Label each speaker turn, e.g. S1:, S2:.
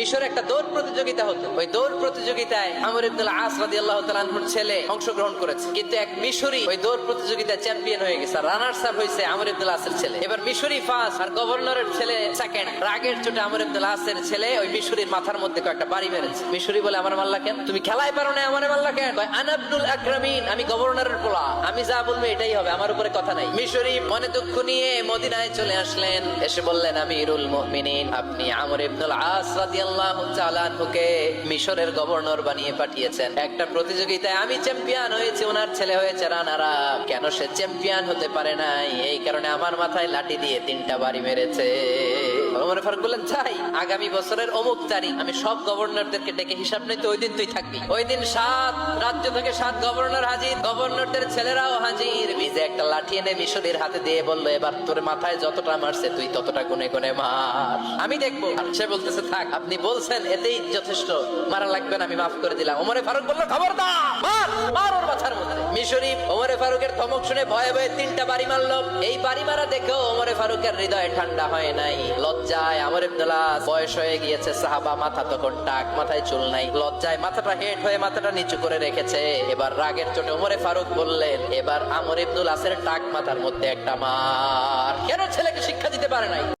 S1: মিশরে একটা দৌড় প্রতিযোগিতা হতো। ওই দৌড় প্রতিযোগিতায় আমর ইবনুল আস রাদিয়াল্লাহু তাআলার ছেলে অংশগ্রহণ করেছে। কিন্তু এক মিশরি ওই দৌড় প্রতিযোগিতায় চ্যাম্পিয়ন হয়ে গেছে। রানার্স আপ হয়েছে আমর ইবনুল আসের ছেলে। এবার মিশরি ফার্স্ট আর গভর্নরের ছেলে সেকেন্ড। রাগের চোটে আমর ইবনুল আসের ছেলে ওই মিশরির মাথার মধ্যে কয়েকটা বাড়ি মেরেছে। মিশরি বলে আমার মাল্লা কেন? তুমি খেলায় পারো না আমার মাল্লা কেন? কয়, আনাবনুল আকরামিন আমি গভর্নরের পোলা। আমি যা বলব এটাই হবে আমার উপরে কথা নাই। মিশরি মনে দুঃখ নিয়ে মদিনায় চলে আসলেন। এসে বললেন আমিরুল মুমিনিন আপনি আমর ইবনুল আস রাদিয়াল্লাহু তাআলা আনহুকে মিশরের গভর্নর বানিয়ে পাঠিয়েছেন। একটা প্রতিযোগিতায় আমি চ্যাম্পিয়ন হয়েছি, ওনার ছেলে হয়েছে রানারা কেন সে চ্যাম্পিয়ন হতে পারে নাই? এই কারণে আমার মাথায় লাঠি দিয়ে তিনটা বাড়ি মেরেছে। ওমর ফারুক বললেন তাই আগামী বছরের অমুক তারিখ, আমি সব গভর্নরদেরকে ডেকে হিসাব নিতে ওই দিন তুই থাকবি। ওই দিন সাত রাজ্য থেকে সাত গভর্নর হাজির, গভর্নরদের ছেলেরাও হাজির। বিজে একটা লাঠি এনে মিশরের হাতে দিয়ে বলল, এবার তোর মাথায় যতটা মারছে, তুই ততটা গুনে গুনে মার। আমি দেখব। সে বলতেছে, থাক, আপনি বলছেন, এতেই যথেষ্ট। মারা লাগবে না, আমি মাফ করে দিলাম। ওমরে ফারুক বলল খবর দা মার মার তিনটা বাড়ি এই বাড়ি মারা ঠান্ডা হয় নাই। লজ্জায় বয়স হয়ে গিয়েছে, সাহাবা মাথা তখন টাক, মাথায় চুল নাই। লজ্জায় মাথাটা হয়ে মাথাটা নিচু করে রেখেছে। এবার রাগের চোটে ওমরে ফারুক বললেন, এবার আমর ইবনুল আসের টাক মাথার মধ্যে একটা মার। কেন ছেলেকে শিক্ষা দিতে পারে নাই?